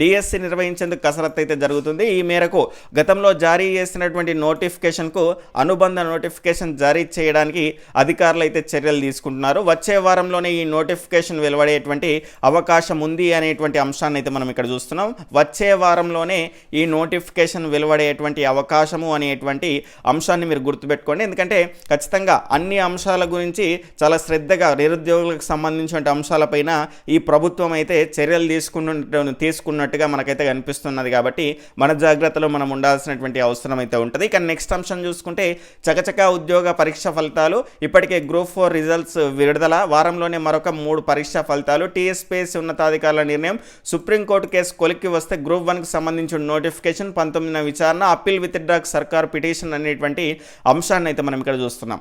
DSC నిర్వహించేందుకు కసరత్తు అయితే జరుగుతుంది. ఈ మేరకు గతంలో జారీ చేసినటువంటి నోటిఫికేషన్కు అనుబంధ నోటిఫికేషన్ జారీ చేయడానికి అధికారులు అయితే చర్యలు తీసుకుంటున్నారు. వచ్చే వారంలోనే ఈ నోటిఫికేషన్ వెలువడేటువంటి అవకాశం ఉంది అనేటువంటి అంశాన్ని అయితే మనం ఇక్కడ చూస్తున్నాం. వచ్చే వారంలోనే ఈ నోటిఫికేషన్ వెలువడేటువంటి అవకాశము అనేటువంటి అంశాన్ని మీరు గుర్తుపెట్టుకోండి. ఎందుకంటే ఖచ్చితంగా అన్ని అంశాల గురించి చాలా శ్రద్ధగా నిరుద్యోగులకు సంబంధించిన అంశాలపైన ఈ ప్రభుత్వం అయితే చర్యలు తీసుకున్న ఉన్నట్టుగా మనకైతే కనిపిస్తున్నది కాబట్టి మన జాగ్రత్తలో మనం ఉండాల్సినటువంటి అవసరం అయితే ఉంటుంది. ఇక నెక్స్ట్ అంశం చూసుకుంటే చకచక ఉద్యోగ పరీక్ష ఫలితాలు ఇప్పటికే గ్రూప్ ఫోర్ రిజల్ట్స్ విడుదల వారంలోనే మరొక మూడు పరీక్షా ఫలితాలు. టీఎస్పీఎస్సీ ఉన్నతాధికారుల నిర్ణయం సుప్రీంకోర్టు కేసు కొలిక్కి వస్తే గ్రూప్ వన్కి సంబంధించిన నోటిఫికేషన్ పంతొమ్మిదిన విచారణ అప్పీల్ విత్ డ్రాక్ సర్కార్ పిటిషన్ అనేటువంటి అంశాన్ని అయితే మనం ఇక్కడ చూస్తున్నాం.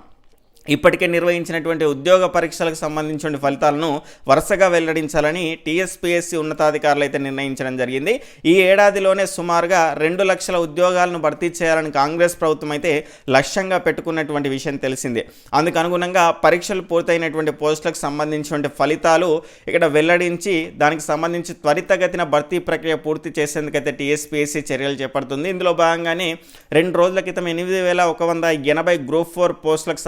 ఇప్పటికే నిర్వహించినటువంటి ఉద్యోగ పరీక్షలకు సంబంధించిన ఫలితాలను వరుసగా వెల్లడించాలని టీఎస్పీఎస్సీ ఉన్నతాధికారులు అయితే నిర్ణయించడం జరిగింది. ఈ ఏడాదిలోనే సుమారుగా రెండు లక్షల ఉద్యోగాలను భర్తీ చేయాలని కాంగ్రెస్ ప్రభుత్వం అయితే లక్ష్యంగా పెట్టుకున్నటువంటి విషయం తెలిసిందే. అందుకు అనుగుణంగా పరీక్షలు పూర్తయినటువంటి పోస్టులకు సంబంధించినటువంటి ఫలితాలు ఇక్కడ వెల్లడించి దానికి సంబంధించి త్వరితగతిన భర్తీ ప్రక్రియ పూర్తి చేసేందుకైతే టీఎస్పీఎస్సీ చర్యలు చేపడుతుంది. ఇందులో భాగంగానే రెండు రోజుల క్రితం ఎనిమిది వేల ఒక వంద ఎనభై గ్రూప్ ఫోర్ పోస్టులకు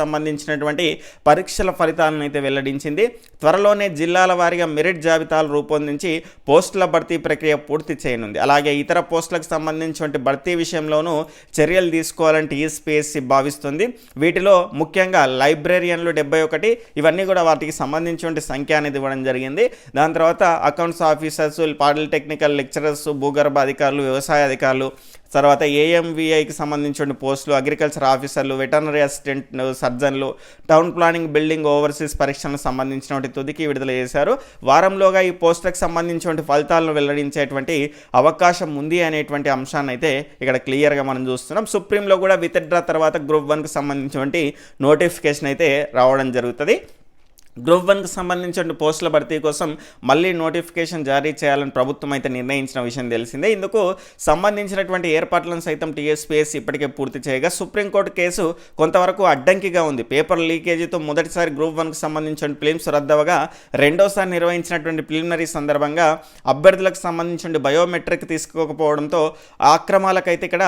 సంబంధించినటువంటి పరీక్షల ఫలితాలను అయితే వెల్లడించింది. త్వరలోనే జిల్లాల వారీగా మెరిట్ జాబితాలు రూపొందించి పోస్టుల భర్తీ ప్రక్రియ పూర్తి చేయనుంది. అలాగే ఇతర పోస్టులకు సంబంధించినటువంటి భర్తీ విషయంలోనూ చర్యలు తీసుకోవాలని టీఎస్పీఎస్సీ భావిస్తుంది. వీటిలో ముఖ్యంగా లైబ్రేరియన్లు డెబ్బై ఒకటి ఇవన్నీ కూడా వాటికి సంబంధించినటువంటి సంఖ్య అనేది ఇవ్వడం జరిగింది. దాని తర్వాత అకౌంట్స్ ఆఫీసర్స్ పాలిటెక్నికల్ లెక్చరర్స్ భూగర్భ అధికారులు వ్యవసాయ అధికారులు తర్వాత ఏఎంవిఐకి సంబంధించిన పోస్టులు అగ్రికల్చర్ ఆఫీసర్లు వెటర్నరీ అసిస్టెంట్ సర్జన్లు టౌన్ ప్లానింగ్ బిల్డింగ్ ఓవర్సీస్ పరీక్షలకు సంబంధించినటువంటి తుదికి విడుదల చేశారు. వారంలోగా ఈ పోస్టులకు సంబంధించినటువంటి ఫలితాలను వెల్లడించేటువంటి అవకాశం ఉంది అనేటువంటి అంశాన్ని అయితే ఇక్కడ క్లియర్గా మనం చూస్తున్నాం. సుప్రీంలో కూడా విత్డ్రా తర్వాత గ్రూప్ వన్కి సంబంధించినటువంటి నోటిఫికేషన్ అయితే రావడం జరుగుతుంది. గ్రూప్ వన్కి సంబంధించిన పోస్టుల భర్తీ కోసం మళ్ళీ నోటిఫికేషన్ జారీ చేయాలని ప్రభుత్వం అయితే నిర్ణయించిన విషయం తెలిసిందే. ఇందుకు సంబంధించినటువంటి ఏర్పాట్లను సైతం టీఎస్పీఎస్ ఇప్పటికే పూర్తి చేయగా సుప్రీంకోర్టు కేసు కొంతవరకు అడ్డంకిగా ఉంది. పేపర్ లీకేజీతో మొదటిసారి గ్రూప్ వన్కి సంబంధించిన ఫిలిమ్స్ రద్దవగా రెండోసారి నిర్వహించినటువంటి ప్రిలిమినరీ సందర్భంగా అభ్యర్థులకు సంబంధించిన బయోమెట్రిక్ తీసుకోకపోవడంతో అక్రమాలకైతే ఇక్కడ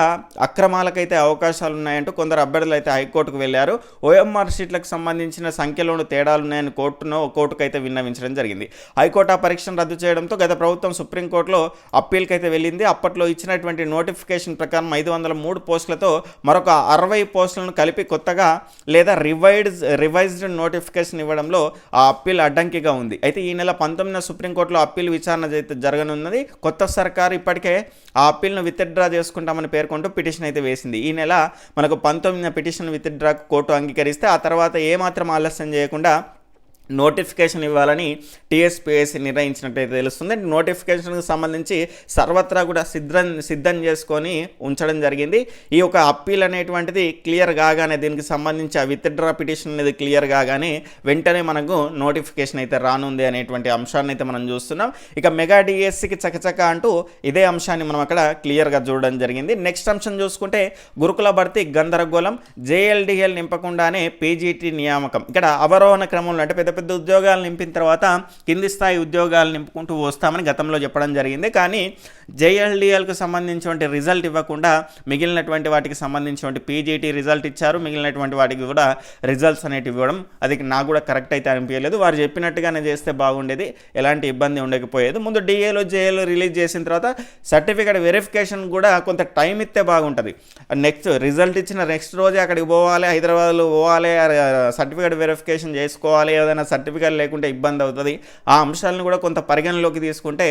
అక్రమాలకైతే అవకాశాలు ఉన్నాయంటూ కొందరు అభ్యర్థులు అయితే హైకోర్టుకు వెళ్ళారు. ఓఎంఆర్ షీట్లకు సంబంధించిన సంఖ్యలోనూ తేడాలు ఉన్నాయని కోర్టును కోర్టుకు అయితే విన్నవించడం జరిగింది. హైకోర్టు ఆ పరీక్షను రద్దు చేయడంతో గత ప్రభుత్వం సుప్రీంకోర్టులో అప్పీల్కి అయితే వెళ్ళింది. అప్పట్లో ఇచ్చినటువంటి నోటిఫికేషన్ ప్రకారం ఐదు వందల మూడు పోస్టులతో మరొక అరవై పోస్టులను కలిపి కొత్తగా లేదా రివైడ్ రివైజ్డ్ నోటిఫికేషన్ ఇవ్వడంలో ఆ అప్పీల్ అడ్డంకిగా ఉంది. అయితే ఈ నెల పంతొమ్మిదిన సుప్రీంకోర్టులో అప్పీల్ విచారణ అయితే జరగనున్నది. కొత్త సర్కారు ఇప్పటికే ఆ అప్పీల్ను విత్డ్రా చేసుకుంటామని పేర్కొంటూ పిటిషన్ అయితే వేసింది. ఈ నెల మనకు పంతొమ్మిదిన పిటిషన్ విత్డ్రా కోర్టు అంగీకరిస్తే ఆ తర్వాత ఏమాత్రం ఆలస్యం చేయకుండా నోటిఫికేషన్ ఇవ్వాలని టీఎస్పీఎస్సీ నిర్ణయించినట్టయితే తెలుస్తుంది. నోటిఫికేషన్కి సంబంధించి సర్వత్రా కూడా సిద్ధం సిద్ధం చేసుకొని ఉంచడం జరిగింది. ఈ యొక్క అప్పీల్ అనేటువంటిది క్లియర్ కాగానే దీనికి సంబంధించి ఆ విత్డ్రా పిటిషన్ అనేది క్లియర్ కాగానే వెంటనే మనకు నోటిఫికేషన్ అయితే రానుంది అనేటువంటి అంశాన్ని అయితే మనం చూస్తున్నాం. ఇక మెగా డిఎస్సికి చకచక అంటూ ఇదే అంశాన్ని మనం అక్కడ క్లియర్గా చూడడం జరిగింది. నెక్స్ట్ అంశం చూసుకుంటే గురుకుల భర్తీ గందరగోళం జేఎల్డిఎల్ నింపకుండానే పీజీటీ నియామకం. ఇక్కడ అవరోహణ క్రమంలో అంటే పెద్ద పెద్ద పెద్ద ఉద్యోగాలు నింపిన తర్వాత కింది స్థాయి ఉద్యోగాలు నింపుకుంటూ వస్తామని గతంలో చెప్పడం జరిగింది. కానీ జేఎల్డిఎల్కు సంబంధించినటువంటి రిజల్ట్ ఇవ్వకుండా మిగిలినటువంటి వాటికి సంబంధించినటువంటి పీజీటీ రిజల్ట్ ఇచ్చారు. మిగిలినటువంటి వాటికి కూడా రిజల్ట్స్ అనేటివి ఇవ్వడం అది నాకు కూడా కరెక్ట్ అయితే అనిపించలేదు. వారు చెప్పినట్టుగానే చేస్తే బాగుండేది ఎలాంటి ఇబ్బంది ఉండకపోయేది. ముందు డిఏలో జేఏలో రిలీజ్ చేసిన తర్వాత సర్టిఫికేట్ వెరిఫికేషన్ కూడా కొంత టైం ఇస్తే బాగుంటుంది. నెక్స్ట్ రిజల్ట్ ఇచ్చిన నెక్స్ట్ రోజే అక్కడికి పోవాలి హైదరాబాద్లో పోవాలి సర్టిఫికేట్ వెరిఫికేషన్ చేసుకోవాలి ఏదైనా సర్టిఫికేట్ లేకుంటే ఇబ్బంది అవుతుంది. ఆ అంశాలను కూడా కొంత పరిగణలోకి తీసుకుంటే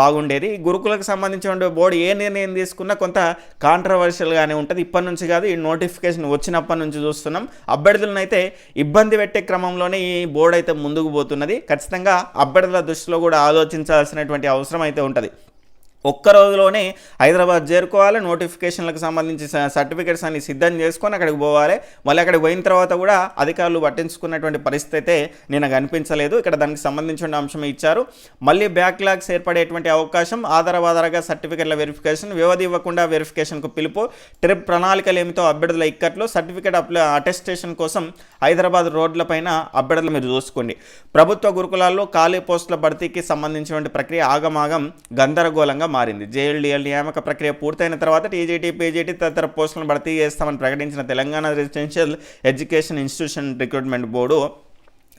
బాగుండేది. గురుకులకు సంబంధించిన బోర్డు ఏ నిర్ణయం తీసుకున్నా కొంత కాంట్రవర్షియల్గానే ఉంటుంది. ఇప్పటి నుంచి కాదు ఈ నోటిఫికేషన్ వచ్చినప్పటి నుంచి చూస్తున్నాం. అభ్యర్థులను అయితే ఇబ్బంది పెట్టే క్రమంలోనే ఈ బోర్డు అయితే ముందుకు పోతున్నది. ఖచ్చితంగా అభ్యర్థుల దృష్టిలో కూడా ఆలోచించాల్సినటువంటి అవసరం అయితే ఉంటుంది. ఒక్క రోజులోనే హైదరాబాద్ చేరుకోవాలి నోటిఫికేషన్లకు సంబంధించి సర్టిఫికేట్స్ అన్ని సిద్ధం చేసుకొని అక్కడికి పోవాలి. మళ్ళీ అక్కడికి పోయిన తర్వాత కూడా అధికారులు పట్టించుకున్నటువంటి పరిస్థితి అయితే నేను కనిపించలేదు. ఇక్కడ దానికి సంబంధించిన అంశం ఇచ్చారు. మళ్ళీ బ్యాక్లాగ్స్ ఏర్పడేటువంటి అవకాశం ఆధారవాధారగా సర్టిఫికేట్ల వెరిఫికేషన్ వ్యవధి ఇవ్వకుండా వెరిఫికేషన్కు పిలుపు ట్రిప్ ప్రణాళికలు ఏమిటో అభ్యర్థుల ఇక్కట్లు సర్టిఫికేట్ అప్లై అటెస్టేషన్ కోసం హైదరాబాద్ రోడ్లపైన అభ్యర్థులు మీరు చూసుకోండి. ప్రభుత్వ గురుకులాల్లో ఖాళీ పోస్టుల భర్తీకి సంబంధించినటువంటి ప్రక్రియ ఆగమాగం గందరగోళంగా మారింది. జేఎల్డీఎల్ నియామక ప్రక్రియ పూర్తయిన తర్వాత టీజీటీ పీజీటీ తదితర పోస్టులను భర్తీ చేస్తామని ప్రకటించిన Telangana residential education institution recruitment board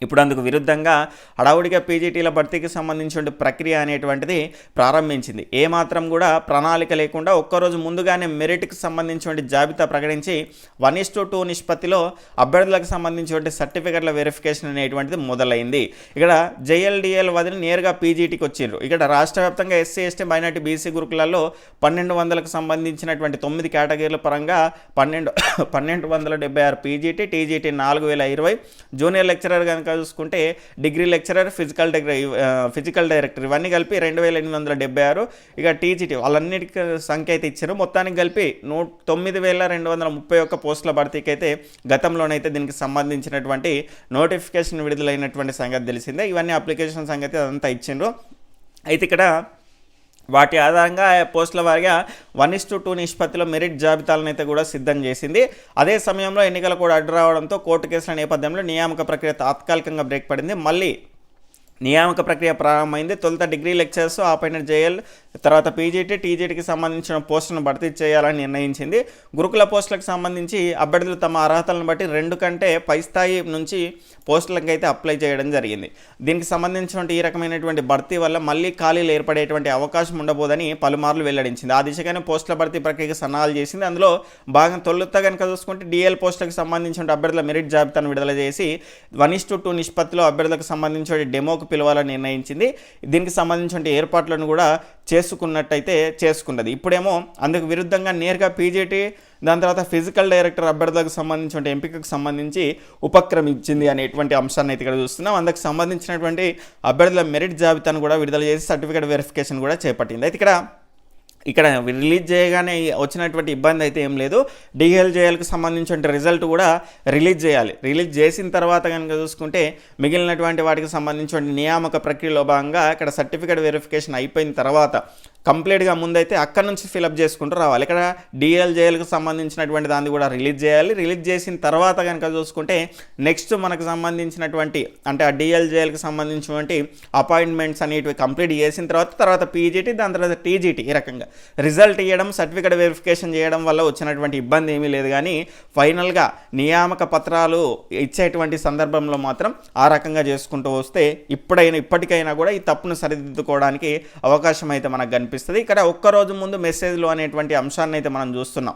ఇప్పుడు అందుకు విరుద్ధంగా హడావుడిగా పీజీటీల భర్తీకి సంబంధించిన ప్రక్రియ అనేటువంటిది ప్రారంభించింది. ఏమాత్రం కూడా ప్రణాళిక లేకుండా ఒక్కరోజు ముందుగానే మెరిట్కి సంబంధించిన జాబితా ప్రకటించి వన్ ఇస్ టు టూ నిష్పత్తిలో అభ్యర్థులకు సంబంధించిన సర్టిఫికెట్ల వెరిఫికేషన్ అనేటువంటిది మొదలైంది. ఇక్కడ జేఎల్డిఎల్ వదిలి నేరుగా పీజీటీకి వచ్చిండ్రు. ఇక్కడ రాష్ట్ర వ్యాప్తంగా ఎస్సీ ఎస్టీ మైనార్టీ బీసీ గురుకులలో పన్నెండు వందలకు సంబంధించినటువంటి తొమ్మిది కేటగిరీల పరంగా పన్నెండు పన్నెండు వందల డెబ్బై ఆరు పీజీటీ టీజీటీ నాలుగు వేల ఇరవై జూనియర్ లెక్చరర్ కనుక చూసుకుంటే degree lecturer physical degree physical director ఇవన్నీ కలిపి రెండు వేల ఎనిమిది వందల డెబ్బై ఆరు. ఇక టీజీటీ వాళ్ళన్నిటికి సంఖ్య అయితే ఇచ్చారు. మొత్తానికి కలిపి నూ తొమ్మిది వేల రెండు వందల ముప్పై ఒక్క పోస్టుల భర్తీకి అయితే గతంలోనైతే దీనికి సంబంధించినటువంటి నోటిఫికేషన్ విడుదలైనటువంటి సంగతి తెలిసిందే. ఇవన్నీ అప్లికేషన్ సంగతి అదంతా ఇచ్చిండ్రు. అయితే ఇక్కడ వాటి ఆధారంగా ఆయా పోస్టుల వారిగా వన్ ఇస్ టు టూ నిష్పత్తిలో మెరిట్ జాబితాలను అయితే కూడా సిద్ధం చేసింది. అదే సమయంలో ఎన్నికలు కూడా అడ్డు రావడంతో కోర్టు కేసుల నేపథ్యంలో నియామక ప్రక్రియ తాత్కాలికంగా బ్రేక్ పడింది. మళ్ళీ నియామక ప్రక్రియ ప్రారంభమైంది. తొలుత డిగ్రీ లెక్చర్స్ ఆ పైన జేఎల్ తర్వాత పీజీటీ టీజీటీకి సంబంధించిన పోస్టులను భర్తీ చేయాలని నిర్ణయించింది. గురుకుల పోస్టులకు సంబంధించి అభ్యర్థులు తమ అర్హతలను బట్టి రెండు కంటే పై స్థాయి నుంచి పోస్టులకు అయితే అప్లై చేయడం జరిగింది. దీనికి సంబంధించినటువంటి ఈ రకమైనటువంటి భర్తీ వల్ల మళ్ళీ ఖాళీలు ఏర్పడేటువంటి అవకాశం ఉండబోదని పలుమార్లు వెల్లడించింది. ఆ దిశగానే పోస్టుల భర్తీ ప్రక్రియకు సన్నాహాలు చేసింది. అందులో భాగం తొలుత కనుక చూసుకుంటే డిఎల్ పోస్టులకు సంబంధించిన అభ్యర్థుల మెరిట్ జాబితాను విడుదల చేసి వన్ ఇస్ టు టూ నిష్పత్తిలో అభ్యర్థులకు సంబంధించిన డెమోకు పిలవాలని నిర్ణయించింది. దీనికి సంబంధించిన ఏర్పాట్లను కూడా చేసుకున్నట్టయితే చేసుకున్నది. ఇప్పుడేమో అందుకు విరుద్ధంగా నేరుగా పీజేటీ దాని తర్వాత ఫిజికల్ డైరెక్టర్ అభ్యర్థులకు సంబంధించిన ఎంపికకు సంబంధించి ఉపక్రమించింది అనేటువంటి అంశాన్ని అయితే ఇక్కడ చూస్తున్నాం. అందుకు సంబంధించినటువంటి అభ్యర్థుల మెరిట్ జాబితాను కూడా విడుదల చేసి సర్టిఫికేట్ వెరిఫికేషన్ కూడా చేపట్టింది. అయితే ఇక్కడ ఇక్కడ రిలీజ్ చేయగానే వచ్చినటువంటి ఇబ్బంది అయితే ఏం లేదు. డిఎల్జేఎల్కి సంబంధించిన రిజల్ట్ కూడా రిలీజ్ చేయాలి. రిలీజ్ చేసిన తర్వాత కనుక చూసుకుంటే మిగిలినటువంటి వాటికి సంబంధించిన నియామక ప్రక్రియలో భాగంగా ఇక్కడ సర్టిఫికేట్ వెరిఫికేషన్ అయిపోయిన తర్వాత కంప్లీట్గా ముందైతే అక్కడ నుంచి ఫిలప్ చేసుకుంటూ రావాలి. ఇక్కడ డిఎల్జేఎల్కి సంబంధించినటువంటి దాన్ని కూడా రిలీజ్ చేయాలి. రిలీజ్ చేసిన తర్వాత కనుక చూసుకుంటే నెక్స్ట్ మనకు సంబంధించినటువంటి అంటే ఆ డిఎల్జేఎల్కి సంబంధించినటువంటి అపాయింట్మెంట్స్ అనేటివి కంప్లీట్ చేసిన తర్వాత తర్వాత పీజీటీ దాని తర్వాత టీజీటీ ఈ రకంగా. రిజల్ట్ ఇవ్వడం సర్టిఫికేట్ వెరిఫికేషన్ చేయడం వల్ల వచ్చినటువంటి ఇబ్బంది ఏమీ లేదు. కానీ ఫైనల్గా నియామక పత్రాలు ఇచ్చేటువంటి సందర్భంలో మాత్రం ఆ రకంగా చేసుకుంటూ వస్తే ఇప్పుడైనా ఇప్పటికైనా కూడా ఈ తప్పును సరిదిద్దుకోవడానికి అవకాశం అయితే మనకు కనిపిస్తుంది. ఇక్కడ ఒక్కరోజు ముందు మెసేజ్లు అనేటువంటి అంశాన్ని అయితే మనం చూస్తున్నాం.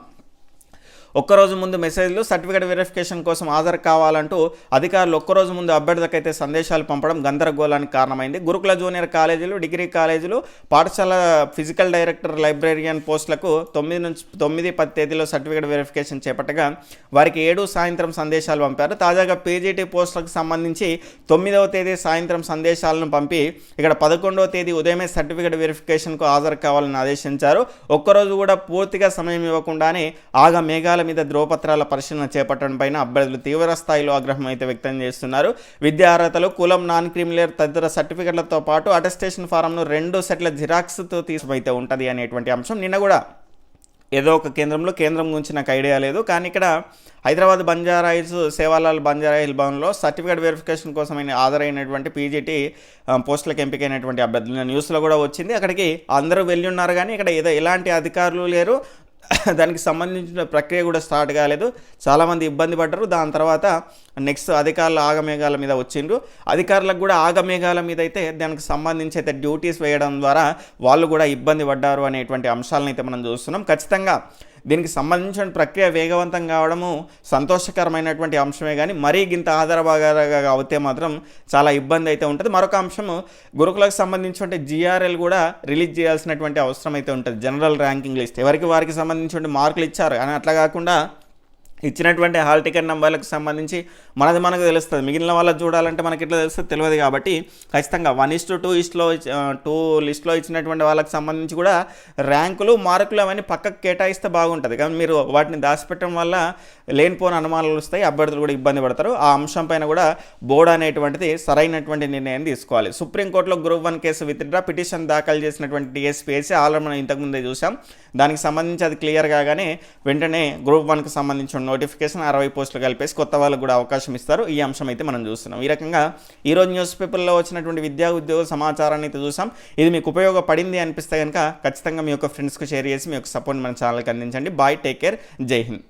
ఒక్కరోజు ముందు మెసేజ్లు సర్టిఫికేట్ వెరిఫికేషన్ కోసం హాజరు కావాలంటూ అధికారులు ఒక్కరోజు ముందు అభ్యర్థులకైతే సందేశాలు పంపడం గందరగోళానికి కారణమైంది. గురుకుల జూనియర్ కాలేజీలు డిగ్రీ కాలేజీలు పాఠశాల ఫిజికల్ డైరెక్టర్ లైబ్రేరియన్ పోస్టులకు తొమ్మిది నుంచి తొమ్మిది పది తేదీలో సర్టిఫికేట్ వెరిఫికేషన్ చేపట్టగా వారికి ఏడు సాయంత్రం సందేశాలు పంపారు. తాజాగా పీజీటీ పోస్టులకు సంబంధించి తొమ్మిదవ తేదీ సాయంత్రం సందేశాలను పంపి ఇక్కడ పదకొండవ తేదీ ఉదయమే సర్టిఫికేట్ వెరిఫికేషన్కు హాజరు కావాలని ఆదేశించారు. ఒక్కరోజు కూడా పూర్తిగా సమయం ఇవ్వకుండానే ఆగా మేఘాల మీద ధ్రువపత్రాల పరిశీలన చేపట్టడం పైన అభ్యర్థులు తీవ్ర స్థాయిలో ఆగ్రహం అయితే వ్యక్తం చేస్తున్నారు. విద్యా అర్హతలు కులం నాన్ క్రిమిలేర్ తదితర సర్టిఫికెట్లతో పాటు అటెస్టేషన్ ఫారంను రెండు సెట్ల జిరాక్స్తో తీసుకువైతే ఉంటుంది అనేటువంటి అంశం. నిన్న కూడా ఏదో ఒక కేంద్రంలో కేంద్రం గురించి నాకు ఐడియా లేదు. కానీ ఇక్కడ హైదరాబాద్ బంజారాయిల్స్ సేవాలాల్ బంజారాయిల్ భవన్లో సర్టిఫికేట్ వెరిఫికేషన్ కోసం ఆధారైనటువంటి పీజీటీ పోస్టులకు ఎంపికైనటువంటి అభ్యర్థులు. న్యూస్లో కూడా వచ్చింది. అక్కడికి అందరూ వెళ్ళి ఉన్నారు. కానీ ఇక్కడ ఏదో ఎలాంటి అధికారులు లేరు. దానికి సంబంధించిన ప్రక్రియ కూడా స్టార్ట్ కాలేదు. చాలామంది ఇబ్బంది పడ్డారు. దాని తర్వాత నెక్స్ట్ అధికారులు ఆగమేఘాల మీద వచ్చిండ్రు. అధికారులకు కూడా ఆగమేఘాల మీద అయితే దానికి సంబంధించి అయితే డ్యూటీస్ వేయడం ద్వారా వాళ్ళు కూడా ఇబ్బంది పడ్డారు అనేటువంటి అంశాలను అయితే మనం చూస్తున్నాం. ఖచ్చితంగా దీనికి సంబంధించిన ప్రక్రియ వేగవంతం కావడము సంతోషకరమైనటువంటి అంశమే కానీ మరీ గింత ఆధారభాగాలుగా అవుతే మాత్రం చాలా ఇబ్బంది అయితే ఉంటుంది. మరొక అంశము గురుకులకు సంబంధించిన జిఆర్ఎల్ కూడా రిలీజ్ చేయాల్సినటువంటి అవసరం అయితే ఉంటుంది. General ranking list. ఎవరికి వారికి సంబంధించిన మార్కులు ఇచ్చారు కానీ అట్లా కాకుండా ఇచ్చినటువంటి హాల్ టికెట్ నెంబర్లకు సంబంధించి మనది మనకు తెలుస్తుంది. మిగిలిన వాళ్ళకి చూడాలంటే మనకి ఇట్లా తెలుస్తుంది తెలియదు కాబట్టి ఖచ్చితంగా వన్ ఇస్ టు టూ ఇస్ట్లో టూ లిస్ట్లో ఇచ్చినటువంటి వాళ్ళకి సంబంధించి కూడా ర్యాంకులు మార్కులు అవన్నీ పక్కకు కేటాయిస్తే బాగుంటుంది. కానీ మీరు వాటిని దాచిపెట్టడం వల్ల లేనిపోని అనుమానాలు వస్తాయి అభ్యర్థులు కూడా ఇబ్బంది పడతారు. ఆ అంశం పైన కూడా బోర్డు అనేటువంటిది సరైనటువంటి నిర్ణయం తీసుకోవాలి. సుప్రీంకోర్టులో group one case withdraw petition దాఖలు చేసినటువంటి డిఎస్పీఎస్సీ ఆల్రెడీ మనం ఇంతకుముందే చూసాం దానికి సంబంధించి అది క్లియర్ కాగానే వెంటనే గ్రూప్ వన్కి సంబంధించి నోటిఫికేషన్ అరవై పోస్టులు కలిపేసి కొత్త వాళ్ళకు కూడా అవకాశం ఇస్తారు. ఈ అంశం అయితే మనం చూస్తున్నాం. ఈ రకంగా ఈరోజు న్యూస్ పేపర్లో వచ్చినటువంటి విద్యా ఉద్యోగ సమాచారాన్ని అయితే చూసాం. ఇది మీకు ఉపయోగపడింది అనిపిస్తే కనుక ఖచ్చితంగా మీ యొక్క ఫ్రెండ్స్కి షేర్ చేసి మీ యొక్క సపోర్ట్ మన ఛానల్కి అందించండి. Bye take care. జై హింద్.